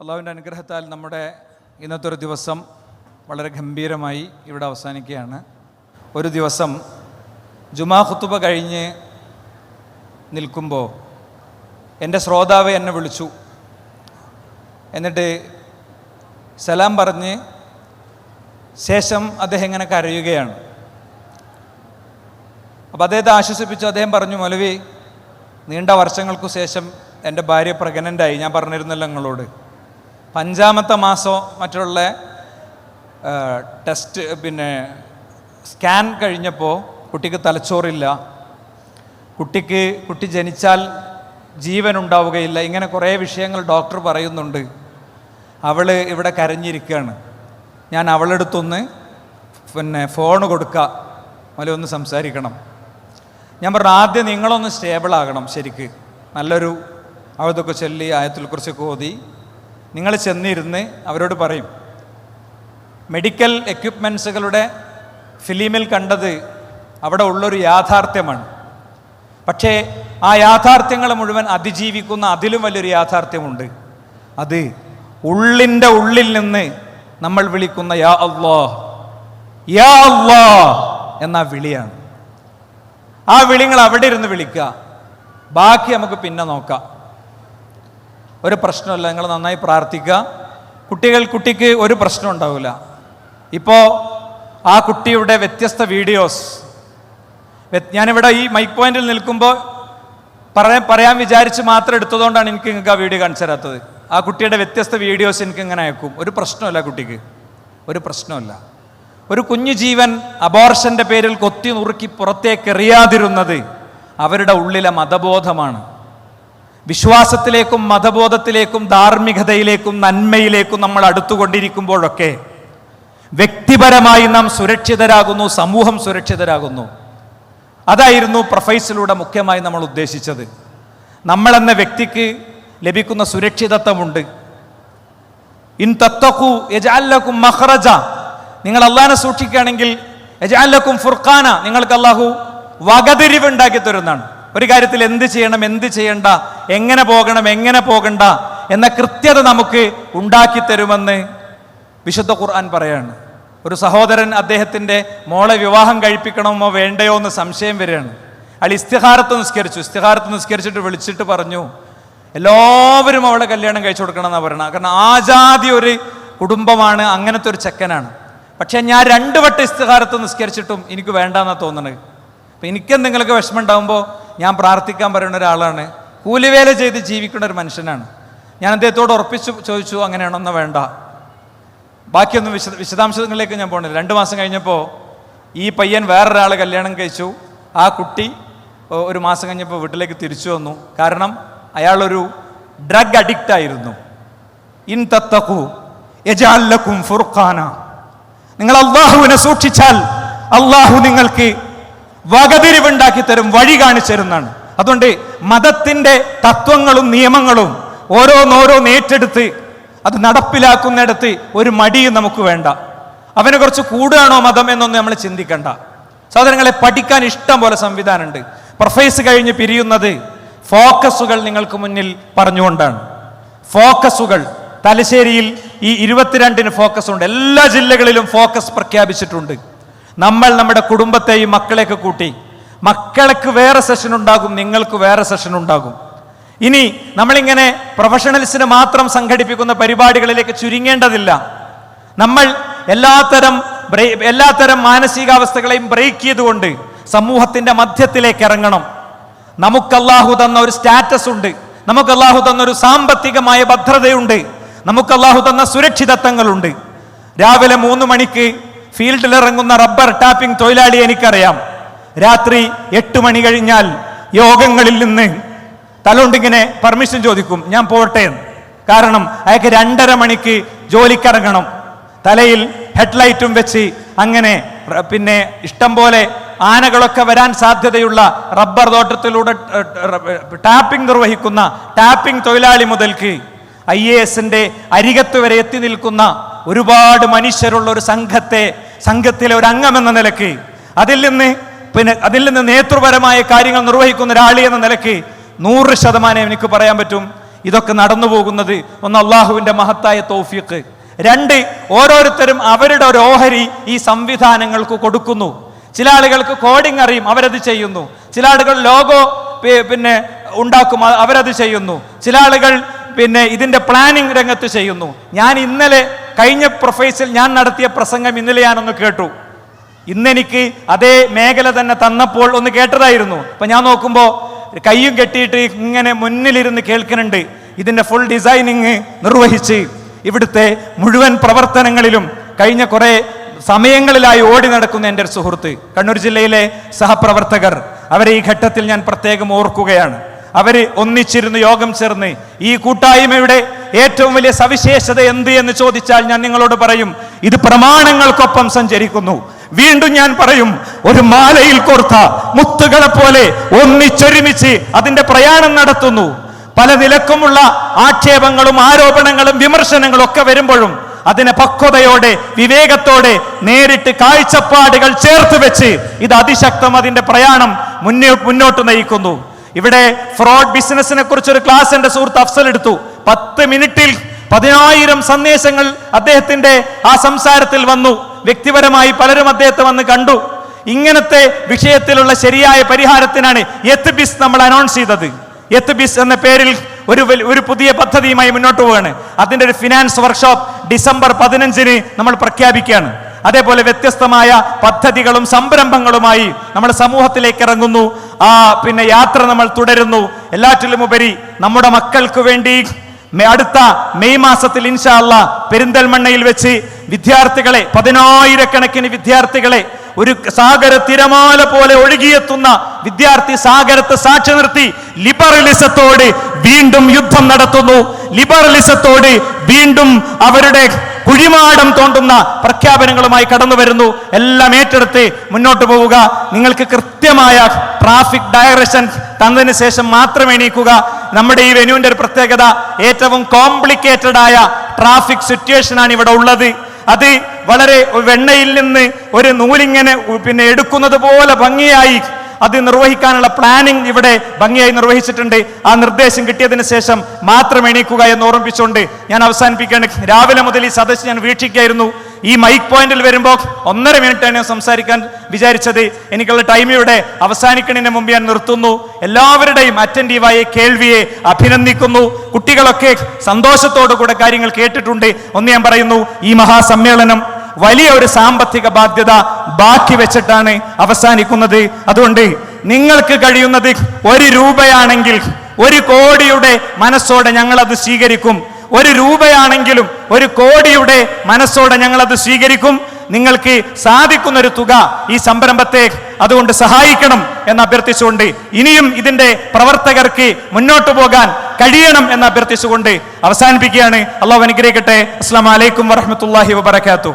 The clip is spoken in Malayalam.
അള്ളാഹുവിന്റെ അനുഗ്രഹത്താൽ നമ്മുടെ ഇന്നത്തെ ഒരു ദിവസം വളരെ ഗംഭീരമായി ഇവിടെ അവസാനിക്കുകയാണ്. ഒരു ദിവസം ജുമാ ഖുത്തുബ കഴിഞ്ഞ് നിൽക്കുമ്പോൾ എന്റെ ശ്രോതാവ് എന്നെ വിളിച്ചു. എന്നിട്ട് സലാം പറഞ്ഞ് ശേഷം അദ്ദേഹം ഇങ്ങനെ കരയുകയാണ്. അപ്പോൾ അദ്ദേഹത്തെ ആശ്വസിപ്പിച്ചു. അദ്ദേഹം പറഞ്ഞു മൊലവി നീണ്ട വർഷങ്ങൾക്കു ശേഷം എന്റെ ഭാര്യ പ്രഗ്നന്റായി ഞാൻ പറഞ്ഞിരുന്നല്ലോ നിങ്ങളോട്. അഞ്ചാമത്തെ മാസം മറ്റുള്ള ടെസ്റ്റ് പിന്നെ സ്കാൻ കഴിഞ്ഞപ്പോൾ കുട്ടിക്ക് തലച്ചോറില്ല. കുട്ടിക്ക് കുട്ടി ജനിച്ചാൽ ജീവൻ ഉണ്ടാവുകയില്ല. ഇങ്ങനെ കുറേ വിഷയങ്ങൾ ഡോക്ടർ പറയുന്നുണ്ട്. അവൾ ഇവിടെ കരഞ്ഞിരിക്കുകയാണ് ഞാൻ അവളെടുത്തൊന്ന് പിന്നെ ഫോൺ കൊടുക്കുക മല ഒന്ന് സംസാരിക്കണം. ഞാൻ പറഞ്ഞു ആദ്യം നിങ്ങളൊന്ന് സ്റ്റേബിളാകണം ശരിക്ക്. നല്ലൊരു അവതൊക്കെ ചൊല്ലി ആയത്തിൽ കുറിച്ചൊക്കെ ഓതി. നിങ്ങൾ ചെന്നിരുന്ന് അവരോട് പറയും മെഡിക്കൽ എക്യുപ്മെൻസുകളുടെ ഫിലിമിൽ കണ്ടത് അവിടെ ഉള്ളൊരു യാഥാർത്ഥ്യമാണ്. പക്ഷേ ആ യാഥാർത്ഥ്യങ്ങൾ മുഴുവൻ അതിജീവിക്കുന്ന അതിലും വലിയൊരു യാഥാർത്ഥ്യമുണ്ട്. അത് ഉള്ളിന്റെ ഉള്ളിൽ നിന്ന് നമ്മൾ വിളിക്കുന്ന യാ അള്ളാ യാ അള്ളാ എന്ന വിളിയാണ്. ആ വിളിങ്ങൾ അവിടെ ഇരുന്ന് വിളിക്കുക. ബാക്കി നമുക്ക് പിന്നെ നോക്കാം. ഒരു പ്രശ്നമല്ല. നിങ്ങൾ നന്നായി പ്രാർത്ഥിക്കുക. കുട്ടികൾ കുട്ടിക്ക് ഒരു പ്രശ്നം ഉണ്ടാവില്ല. ഇപ്പോൾ ആ കുട്ടിയുടെ വ്യത്യസ്ത വീഡിയോസ്. ഞാനിവിടെ ഈ മൈക്ക് പോയിന്റിൽ നിൽക്കുമ്പോൾ പറയാൻ പറയാൻ വിചാരിച്ച് മാത്രം എടുത്തതുകൊണ്ടാണ് എനിക്ക് നിങ്ങൾക്ക് ആ വീഡിയോ കാണിച്ചു തരാത്തത്. ആ കുട്ടിയുടെ വ്യത്യസ്ത വീഡിയോസ് എനിക്ക് ഇങ്ങനെ അയക്കും. ഒരു പ്രശ്നമല്ല കുട്ടിക്ക്. ഒരു പ്രശ്നമല്ല. ഒരു കുഞ്ഞു ജീവൻ അബോർഷന്റെ പേരിൽ കൊത്തി നുറുക്കി പുറത്തേക്ക് എറിയാതിരുന്നത് അവരുടെ ഉള്ളിലെ മതബോധമാണ്. വിശ്വാസത്തിലേക്കും മതബോധത്തിലേക്കും ധാർമ്മികതയിലേക്കും നന്മയിലേക്കും നമ്മൾ അടുത്തുകൊണ്ടിരിക്കുമ്പോഴൊക്കെ വ്യക്തിപരമായി നാം സുരക്ഷിതരാകുന്നു സമൂഹം സുരക്ഷിതരാകുന്നു. അതായിരുന്നു പ്രൊഫൈസിലൂടെ മുഖ്യമായി നമ്മൾ ഉദ്ദേശിച്ചത്. നമ്മളെന്ന വ്യക്തിക്ക് ലഭിക്കുന്ന സുരക്ഷിതത്വമുണ്ട്. ഇൻ തത്തഖു യജാലക്കും മഹ്റജ നിങ്ങൾ അള്ളാഹിനെ സൂക്ഷിക്കുകയാണെങ്കിൽ യജാലക്കും ഫുർഖാന. നിങ്ങൾക്ക് അള്ളാഹു വകതിരിവ് ഉണ്ടാക്കി തരുന്നതാണ് ഒരു കാര്യത്തിൽ എന്ത് ചെയ്യണം എന്ത് ചെയ്യണ്ട എങ്ങനെ പോകണം എങ്ങനെ പോകണ്ട എന്ന കൃത്യത നമുക്ക് ഉണ്ടാക്കി തരുമെന്ന് വിശുദ്ധ ഖുർആൻ പറയാണ്. ഒരു സഹോദരൻ അദ്ദേഹത്തിന്റെ മോളെ വിവാഹം കഴിപ്പിക്കണമോ വേണ്ടയോ എന്ന് സംശയം വരികയാണ്. അയാൾ ഇസ്തിഹാരത്ത് നിസ്കരിച്ചു. ഇസ്തിഹാരത്ത് നിസ്കരിച്ചിട്ട് വിളിച്ചിട്ട് പറഞ്ഞു എല്ലാവരും അവളെ കല്യാണം കഴിച്ചു കൊടുക്കണം എന്നാണ് പറയണത്. കാരണം ആജാതി ഒരു കുടുംബമാണ് അങ്ങനത്തെ ഒരു ചെക്കനാണ്. പക്ഷേ ഞാൻ രണ്ട് വട്ടം ഇസ്തിഹാരത്ത് നിസ്കരിച്ചിട്ടും എനിക്ക് വേണ്ടെന്നാണ് തോന്നുന്നത് അപ്പം എനിക്കെന്തെങ്കിലുമൊക്കെ വിഷമം ഉണ്ടാകുമ്പോൾ ഞാൻ പ്രാർത്ഥിക്കാൻ പറയുന്ന ഒരാളാണ്. കൂലിവേല ചെയ്ത് ജീവിക്കുന്ന ഒരു മനുഷ്യനാണ്. ഞാൻ അദ്ദേഹത്തോട് ഉറപ്പിച്ച് ചോദിച്ചു അങ്ങനെയാണോന്ന് വേണ്ട. ബാക്കിയൊന്നും വിശദ വിശദാംശങ്ങളിലേക്ക് ഞാൻ പോകണില്ല രണ്ട് മാസം കഴിഞ്ഞപ്പോൾ ഈ പയ്യൻ വേറൊരാൾ കല്യാണം കഴിച്ചു. ആ കുട്ടി ഒരു മാസം കഴിഞ്ഞപ്പോൾ വീട്ടിലേക്ക് തിരിച്ചു വന്നു. കാരണം അയാളൊരു ഡ്രഗ് അഡിക്റ്റ് ആയിരുന്നു. ഇൻ തത്തഖു യജാലക്കും ഫുർഖാന. നിങ്ങൾ അള്ളാഹുവിനെ സൂക്ഷിച്ചാൽ അള്ളാഹു നിങ്ങൾക്ക് വകതിരിവുണ്ടാക്കി തരും വഴി കാണിച്ചു തരുന്നതാണ് അതുകൊണ്ട് മതത്തിന്റെ തത്വങ്ങളും നിയമങ്ങളും ഓരോന്നോരോന്ന് ഏറ്റെടുത്ത് അത് നടപ്പിലാക്കുന്നിടത്ത് ഒരു മടിയും നമുക്ക് വേണ്ട. അവനെ കുറച്ച് കൂടുകയാണോ മതം എന്നൊന്നും നമ്മൾ ചിന്തിക്കണ്ട. സാധനങ്ങളെ പഠിക്കാൻ ഇഷ്ടം പോലെ സംവിധാനമുണ്ട്. പ്രൊഫൈസ് കഴിഞ്ഞ് പിരിയുന്നത് ഫോക്കസുകൾ നിങ്ങൾക്ക് മുന്നിൽ പറഞ്ഞുകൊണ്ടാണ്. ഫോക്കസുകൾ. തലശ്ശേരിയിൽ ഈ ഇരുപത്തിരണ്ടിന് ഫോക്കസ് ഉണ്ട് എല്ലാ ജില്ലകളിലും ഫോക്കസ് പ്രഖ്യാപിച്ചിട്ടുണ്ട്. നമ്മൾ നമ്മുടെ കുടുംബത്തെയും മക്കളെയൊക്കെ കൂട്ടി മക്കൾക്ക് വേറെ സെഷൻ ഉണ്ടാകും നിങ്ങൾക്ക് വേറെ സെഷൻ ഉണ്ടാകും. ഇനി നമ്മളിങ്ങനെ പ്രൊഫഷണൽസിന് മാത്രം സംഘടിപ്പിക്കുന്ന പരിപാടികളിലേക്ക് ചുരുങ്ങേണ്ടതില്ല. നമ്മൾ എല്ലാത്തരം എല്ലാത്തരം മാനസികാവസ്ഥകളെയും ബ്രേക്ക് ചെയ്തുകൊണ്ട് സമൂഹത്തിന്റെ മധ്യത്തിലേക്ക് ഇറങ്ങണം. നമുക്ക് അള്ളാഹു തന്ന ഒരു സ്റ്റാറ്റസ് ഉണ്ട്. നമുക്ക് അള്ളാഹു തന്ന ഒരു സാമ്പത്തികമായ ഭദ്രതയുണ്ട്. നമുക്ക് അള്ളാഹു തന്ന സുരക്ഷിതത്വങ്ങളുണ്ട്. രാവിലെ മൂന്ന് മണിക്ക് ഫീൽഡിൽ ഇറങ്ങുന്ന റബ്ബർ ടാപ്പിംഗ് തൊഴിലാളി എനിക്കറിയാം രാത്രി എട്ട് മണി കഴിഞ്ഞാൽ യോഗങ്ങളിൽ നിന്ന് തലോണ്ടിങ്ങനെ പെർമിഷൻ ചോദിക്കും ഞാൻ പോട്ടെ. കാരണം അയാൾക്ക് രണ്ടര മണിക്ക് ജോലിക്കിറങ്ങണം തലയിൽ ഹെഡ്ലൈറ്റും വെച്ച് അങ്ങനെ പിന്നെ ഇഷ്ടം പോലെ ആനകളൊക്കെ വരാൻ സാധ്യതയുള്ള റബ്ബർ തോട്ടത്തിലൂടെ ടാപ്പിംഗ് നിർവഹിക്കുന്ന ടാപ്പിംഗ് തൊഴിലാളി മുതൽക്ക് ഐ എ എസിന്റെ അരികത്ത് വരെ എത്തി നിൽക്കുന്ന ഒരുപാട് മനുഷ്യരുള്ള ഒരു സംഘത്തെ സംഘത്തിലെ ഒരു അംഗമെന്ന നിലയ്ക്ക് അതിൽ നിന്ന് പിന്നെ അതിൽ നിന്ന് നേതൃപരമായ കാര്യങ്ങൾ നിർവഹിക്കുന്ന ഒരാളി എന്ന നിലയ്ക്ക് നൂറ് ശതമാനം എനിക്ക് പറയാൻ പറ്റും. ഇതൊക്കെ നടന്നു പോകുന്നത് ഒന്ന് അള്ളാഹുവിന്റെ മഹത്തായ തോഫിക്ക്. രണ്ട് ഓരോരുത്തരും അവരുടെ ഒരു ഓഹരി ഈ സംവിധാനങ്ങൾക്ക് കൊടുക്കുന്നു. ചില ആളുകൾക്ക് കോഡിംഗ് അറിയും അവരത് ചെയ്യുന്നു. ചില ആളുകൾ ലോഗോ പിന്നെ ഉണ്ടാക്കും അവരത് ചെയ്യുന്നു. ചില ആളുകൾ പിന്നെ ഇതിന്റെ പ്ലാനിംഗ് രംഗത്ത് ചെയ്യുന്നു. ഞാൻ ഇന്നലെ കഴിഞ്ഞ പ്രൊഫൈസിൽ ഞാൻ നടത്തിയ പ്രസംഗം ഇന്നലെ ഞാനൊന്ന് കേട്ടു. ഇന്നെനിക്ക് അതേ മേഖല തന്നെ തന്നപ്പോൾ ഒന്ന് കേട്ടതായിരുന്നു. അപ്പൊ ഞാൻ നോക്കുമ്പോൾ കയ്യും കെട്ടിയിട്ട് ഇങ്ങനെ മുന്നിലിരുന്ന് കേൾക്കുന്നുണ്ട്. ഇതിന്റെ ഫുൾ ഡിസൈനിങ് നിർവഹിച്ച് ഇവിടുത്തെ മുഴുവൻ പ്രവർത്തനങ്ങളിലും കഴിഞ്ഞ കുറെ സമയങ്ങളിലായി ഓടി നടക്കുന്ന എന്റെ ഒരു സുഹൃത്ത് കണ്ണൂർ ജില്ലയിലെ സഹപ്രവർത്തകർ അവരെ ഈ ഘട്ടത്തിൽ ഞാൻ പ്രത്യേകം ഓർക്കുകയാണ്. അവർ ഒന്നിച്ചിരുന്ന് യോഗം ചേർന്ന് ഈ കൂട്ടായ്മയുടെ ഏറ്റവും വലിയ സവിശേഷത എന്ത് എന്ന് ചോദിച്ചാൽ ഞാൻ നിങ്ങളോട് പറയും ഇത് പ്രമാണങ്ങൾക്കൊപ്പം സഞ്ചരിക്കുന്നു. വീണ്ടും ഞാൻ പറയും ഒരു മാലയിൽ കോർത്ത മുത്തുകളെ പോലെ ഒന്നിച്ചൊരുമിച്ച് അതിന്റെ പ്രയാണം നടത്തുന്നു. പല നിലക്കുമുള്ള ആക്ഷേപങ്ങളും ആരോപണങ്ങളും വിമർശനങ്ങളും ഒക്കെ വരുമ്പോഴും അതിനെ പക്വതയോടെ വിവേകത്തോടെ നേരിട്ട് കാഴ്ചപ്പാടുകൾ ചേർത്ത് വെച്ച് ഇത് അതിശക്തം അതിന്റെ പ്രയാണം മുന്നോട്ട് നയിക്കുന്നു. ഇവിടെ ഫ്രോഡ് ബിസിനസിനെ കുറിച്ച് ഒരു ക്ലാസ് എന്റെ സുഹൃത്ത് അഫ്സൽ എടുത്തു. പത്ത് മിനിറ്റിൽ പതിനായിരം സന്ദേശങ്ങൾ അദ്ദേഹത്തിന്റെ ആ സംസാരത്തിൽ വന്നു. വ്യക്തിപരമായി പലരും അദ്ദേഹത്തെ വന്ന് കണ്ടു. ഇങ്ങനത്തെ വിഷയത്തിലുള്ള ശരിയായ പരിഹാരത്തിനാണ് എത്ത് ബിസ് നമ്മൾ അനൗൺസ് ചെയ്തത്. എത്ത് ബിസ് എന്ന പേരിൽ ഒരു ഒരു പുതിയ പദ്ധതിയുമായി മുന്നോട്ട് പോവുകയാണ് അതിന്റെ ഒരു ഫിനാൻസ് വർക്ക്ഷോപ്പ് ഡിസംബർ പതിനഞ്ചിന് നമ്മൾ പ്രഖ്യാപിക്കുകയാണ്. അതേപോലെ വ്യത്യസ്തമായ പദ്ധതികളും സംരംഭങ്ങളുമായി നമ്മൾ സമൂഹത്തിലേക്ക് ഇറങ്ങുന്നു. ആ പിന്നെ യാത്ര നമ്മൾ തുടരുന്നു. എല്ലാറ്റിലും ഉപരി നമ്മുടെ മക്കൾക്ക് വേണ്ടി അടുത്ത മെയ് മാസത്തിൽ ഇൻഷാല്ല പെരിന്തൽമണ്ണയിൽ വെച്ച് വിദ്യാർത്ഥികളെ പതിനായിരക്കണക്കിന് വിദ്യാർത്ഥികളെ ഒരു സാഗര തിരമാല പോലെ ഒഴുകിയെത്തുന്ന വിദ്യാർത്ഥി സാഗരത്തെ സാക്ഷി നിർത്തി ലിബറലിസത്തോട് വീണ്ടും യുദ്ധം നടത്തുന്നു. ലിബറലിസത്തോട് വീണ്ടും അവരുടെ കുഴിമാടം തോണ്ടുന്ന പ്രഖ്യാപനങ്ങളുമായി കടന്നു വരുന്നു. എല്ലാം ഏറ്റെടുത്ത് മുന്നോട്ട് പോവുക. നിങ്ങൾക്ക് കൃത്യമായ ട്രാഫിക് ഡയറക്ഷൻ തന്നതിന് ശേഷം മാത്രം എണീക്കുക. നമ്മുടെ ഈ വെന്യൂവിന്റെ ഒരു പ്രത്യേകത ഏറ്റവും കോംപ്ലിക്കേറ്റഡ് ആയ ട്രാഫിക് സിറ്റുവേഷൻ ആണ് ഇവിടെ ഉള്ളത്. അത് വളരെ വെണ്ണയിൽ നിന്ന് ഒരു നൂലിങ്ങനെ പിന്നെ എടുക്കുന്നത് പോലെ ഭംഗിയായി അത് നിർവഹിക്കാനുള്ള പ്ലാനിംഗ് ഇവിടെ ഭംഗിയായി നിർവഹിച്ചിട്ടുണ്ട്. ആ നിർദ്ദേശം കിട്ടിയതിന് ശേഷം മാത്രം എണീക്കുക എന്ന് ഓർമ്മിപ്പിച്ചുകൊണ്ട് ഞാൻ അവസാനിപ്പിക്കുകയാണ്. രാവിലെ മുതൽ ഈ സദസ് ഞാൻ വീക്ഷിക്കായിരുന്നു ഈ മൈക്ക് പോയിന്റിൽ വരുമ്പോൾ ഒന്നര മിനിറ്റ് ഞാൻ സംസാരിക്കാൻ വിചാരിച്ചത്. എനിക്കുള്ള ടൈം ഇവിടെ അവസാനിക്കുന്നതിന് മുമ്പ് ഞാൻ നിർത്തുന്നു. എല്ലാവരുടെയും അറ്റന്റീവായ കേൾവിയെ അഭിനന്ദിക്കുന്നു. കുട്ടികളൊക്കെ സന്തോഷത്തോടു കൂടെ കാര്യങ്ങൾ കേട്ടിട്ടുണ്ട്. ഒന്ന് ഞാൻ പറയുന്നു ഈ മഹാസമ്മേളനം വലിയ ഒരു സാമ്പത്തിക ബാധ്യത ബാക്കി വെച്ചിട്ടാണ് അവസാനിക്കുന്നത്. അതുകൊണ്ട് നിങ്ങൾക്ക് കഴിയുന്നത് ഒരു രൂപയാണെങ്കിൽ ഒരു കോടിയുടെ മനസ്സോടെ ഞങ്ങൾ അത് സ്വീകരിക്കും. ഒരു രൂപയാണെങ്കിലും ഒരു കോടിയുടെ മനസ്സോടെ ഞങ്ങൾ അത് സ്വീകരിക്കും. നിങ്ങൾക്ക് സാധിക്കുന്ന ഒരു തുക ഈ സംരംഭത്തെ അതുകൊണ്ട് സഹായിക്കണം എന്ന് അഭ്യർത്ഥിച്ചുകൊണ്ട് ഇനിയും ഇതിന്റെ പ്രവർത്തകർക്ക് മുന്നോട്ടു പോകാൻ കഴിയണം എന്ന് അഭ്യർത്ഥിച്ചുകൊണ്ട് അവസാനിപ്പിക്കുകയാണ്. അള്ളാഹു അനുഗ്രഹിക്കട്ടെ. അസ്സാം വലൈക്കും വറഹമത്തല്ലാഹി വബർക്കാത്തു